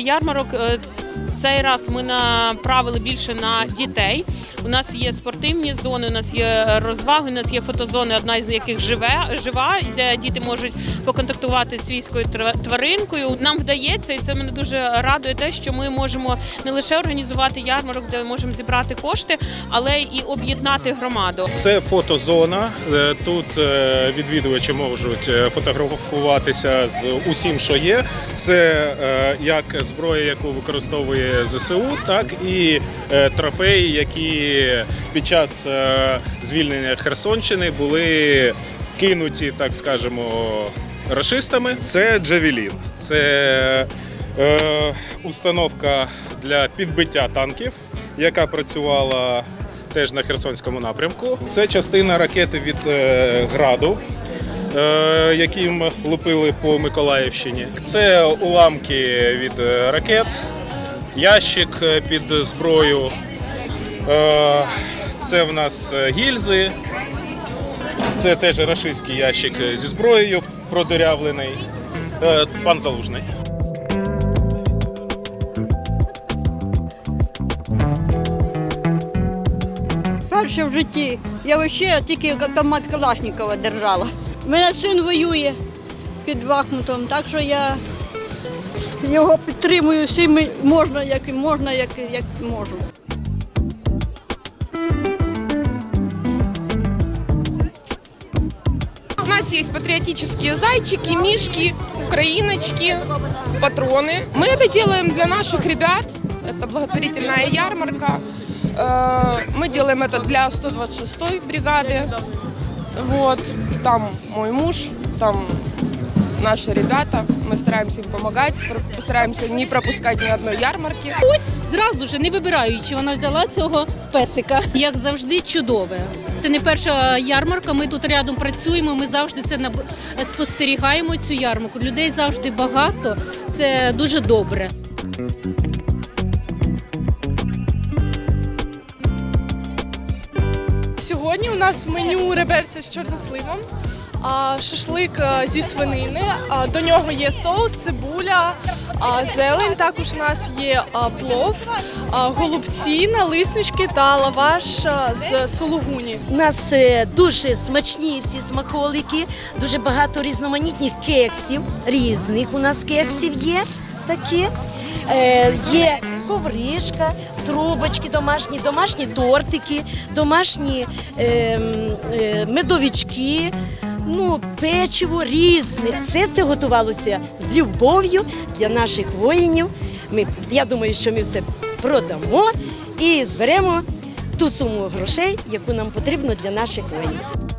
ярмарок е, цей раз ми направили більше на дітей. У нас є спортивні зони, у нас є розваги, у нас є фотозони, одна з яких живе жива, де діти можуть поконтактувати з свійською тваринкою. Нам вдається, і це мене дуже радує те, що ми можемо не лише організувати ярмарок, де ми можемо зібрати кошти, але і об'єднати громаду. Це фотозона. Е, Тут е, відвідувачі можуть е, фотографуватися з усім, що є. Це як зброя, яку використовує ЗСУ, так і трофеї, які під час е, звільнення Херсонщини були кинуті, так скажемо, рашистами. Це Джавелін. Це е, установка для підбиття танків, яка працювала теж на Херсонському напрямку. Це частина ракети від е, граду. е, Яким лупили по Миколаївщині. Це уламки від е, ракет, ящик під зброю. Е, Це в нас е, гільзи. Це теж рашистський ящик зі зброєю продирявлений. Е, Пан Залужний. Перше в житті. Я взагалі тільки автомат Калашникова держала. Мене син воює під Бахмутом, так що я його підтримую всім можна, як і можна, як, як можу. нас есть патриотические зайчики, мишки, украиночки, патроны. Мы это делаем для наших ребят. Это благотворительная ярмарка. Э, Мы делаем это для 126-й бригады. Вот. Там мой муж, там наши ребята. Мы стараемся им помогать, постараемся не пропускать ни одной ярмарки. Ось зразу ж, не вибираючи, вона взяла цього песика. Як завжди, чудове. Це не перша ярмарка. Ми тут рядом працюємо. Ми завжди це спостерігаємо цю ярмарку. Людей завжди багато. Це дуже добре. Сьогодні у нас меню реберця з чорносливом, шашлик а, зі свинини. а, До нього є соус, цибуля, а, зелень. Також у нас є плов, а, голубці, налиснички та лаваш з сулугуні. У нас е, дуже смачні всі смаколики, дуже багато різноманітних кексів, різних у нас кексів є такі. Е, є ковришка, трубочки домашні, домашні тортики, домашні е, е, медовички, ну, печиво різне. Все це готувалося з любов'ю для наших воїнів. Ми, я думаю, що ми все продамо і зберемо ту суму грошей, яку нам потрібно для наших воїнів.